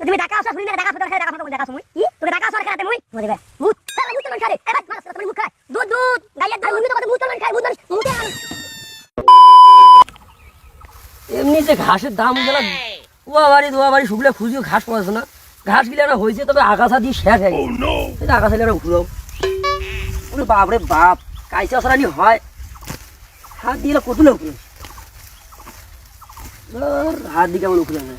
তুমি টাকা আসা শুনি না টাকা খাই টাকা ফুটার টাকা সময় কি তোকে টাকা আসা খেলাতে মুই বলে বে মুত তাহলে মুত চলন খাই এবার মাস তুমি মুত খাই দুধ দুধ গাইয়ের দুধ মুত কথা মুত চলন খাই মুত মুতে আন এমনি যে ঘাসের দাম গেলা দোয়া বাড়ি দোয়া বাড়ি শুকলে খুঁজিও ঘাস পাওয়া না ঘাস গিলে না হয়েছে তবে আগাছা দিয়ে শেষ হয়ে গেছে আগাছা গিলে উঠল ওরে বাপরে বাপ কাইসা সরানি হয় হাত দিয়ে কত লোক হাত দিয়ে কেমন উঠলে না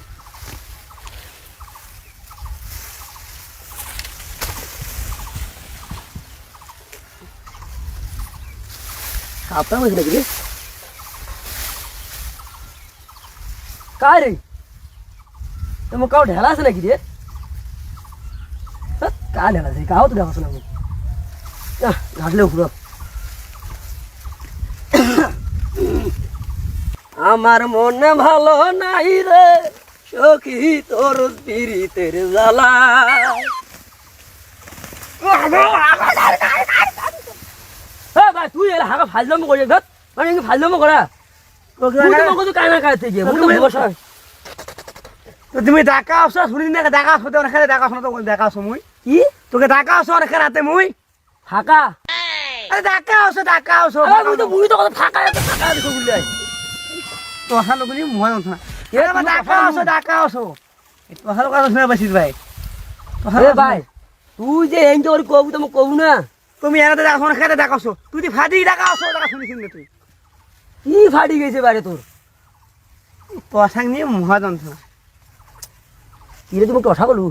সাপটা হয়েছে নাকি রে काय रे तर मग काव ढ्याला असं नाही की रे हं? काय ढ्याला रे का होतं ढ्याला मग घातले उकडं আমার মনে ভালো নাই রে সখী তোর পিরিতের জ্বালা হ্যাঁ হাগা ফাজলাম করে ধর মানে ফাজলাম করা মুখে কানা কাটতে গিয়ে তো তুমি টাকা আসো শুনি না টাকা আসো তো খেলে টাকা আসো তো দেখা আসো মুই। কি? তোকে টাকা আসো আর খেলাতে মুই। ফাঁকা আরে টাকা আসো টাকা আসো আরে মুই তো মুই তো কথা ফাঁকা আছে ফাঁকা দেখো বললি আই তো হালো বলি মই না এ, কথা আসো টাকা আসো তো হালো কথা শুনে বসিস ভাই। ভাই তুই যে তো কবু তো কবু না। তুমি এনে টাকা আসো খেলে টাকা আসো তুই ফাটি টাকা আসো টাকা শুনি শুনি তুই কি ফাটি গেছে বারে তোর? তো নিয়ে মহা যন্ত্রণা কি রে তুমি কথা বলু?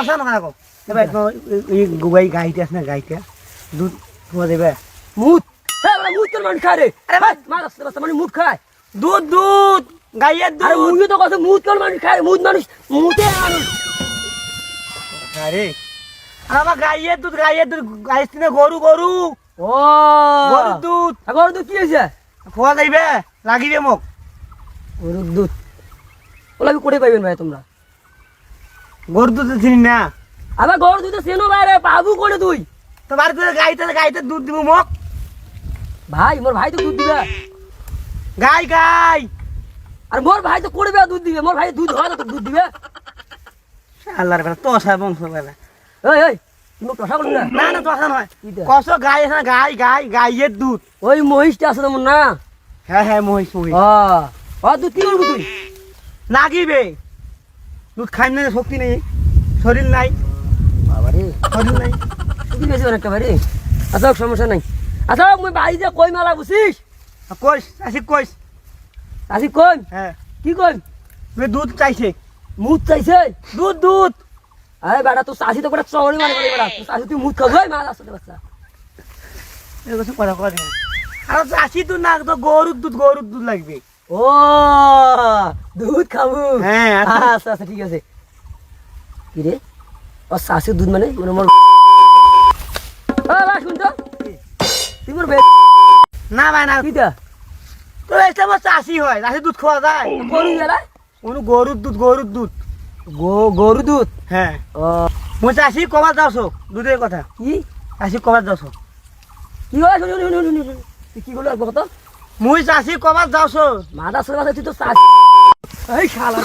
আসা না কো এবার এই গুবাই গাইতে আস না গাইতে দুধ ধোয়া দেবে। মুত! হ্যাঁ মুত তোর মানুষ খায় রে। আরে ভাই মার রাস্তা রাস্তা মানে মুত খায়। দুধ দুধ! গাইয়ের আরে দুধ! মুই তো কথা মুত তোর মানুষ খায় মুত মানুষ। মুতে আনুষ আরে আর আমার গাইয়ের দুধ গাইয়ের দুধ গাইছি না গরু গরু। ও। গরুর দুধ। আগর তো কি হয়েছে? খোয়া যাইবে লাগিবে মোক। গরুর দুধ। ওলা করে পাইবেন ভাই তোমরা? গরুর দুধ চিনি না। আবার গরুর দুধ সেনো বাইরে বাবু করে তুই। তো বাড়িতে গাইতে গাইতে দুধ দিব মোক। ভাই মোর ভাই তো দুধ দিবে। গাই গাই। আর মোর ভাই তো করবে দুধ দিবে মোর ভাই দুধ হয় না তো দুধ দিবে। আল্লাহর বেলা তো বংশ বেলা। এই এই তুমি কথা বলুন না? না না তো নয় কস গাই না গাই গাই গাইয়ের দুধ। ওই মহিষটা আছে তোমার না? হ্যাঁ হ্যাঁ মহিষ মহিষ। ও ও দুধ কি করবি তুই? দুধ খাই না শক্তি নেই। শরীর নাই। শরীর নাই। অনেকটা ভাই আচ্ছা সমস্যা নাই। আচ্ছা মুই কই মেলা বুঝিস আর কইস আসি কইস আসি কই হ্যাঁ। কি কই তুমি দুধ চাইছে। মুদ চাইছে? দুধ দুধ। আরে বেটা তুই চাষি তো করে চড়ি মানে করে বেটা। তুই চাষি তুই মুদ খাবি মা আসতে বাচ্চা। এরকম কথা কথা আর চাষি দুধ না তো গরুর দুধ গরুর দুধ লাগবে। ও দুধ খাব। হ্যাঁ, আচ্ছা। আচ্ছা আচ্ছা ঠিক আছে। কি রে? ও শাশুর দুধ মানে? মানে মোর শুন তো। তুই মোর না ভাই না। কিটা তো? এটা আমার চাষি হয় চাষি দুধ খাওয়া যায়। গরু গেলা গরুর দুধ গরুর দুধ। গরু দুধ? হ্যাঁ। ও মই চাষি কমাত যাওছো দুধের কথা। কি? চাষি কমাত যাওছো কি হয় শুনি শুনি শুনি শুনি তুই কি বলো একবার কথা মুই চাষি কবার যাওছো মাদা সরে তুই তো চাষ এই শালা।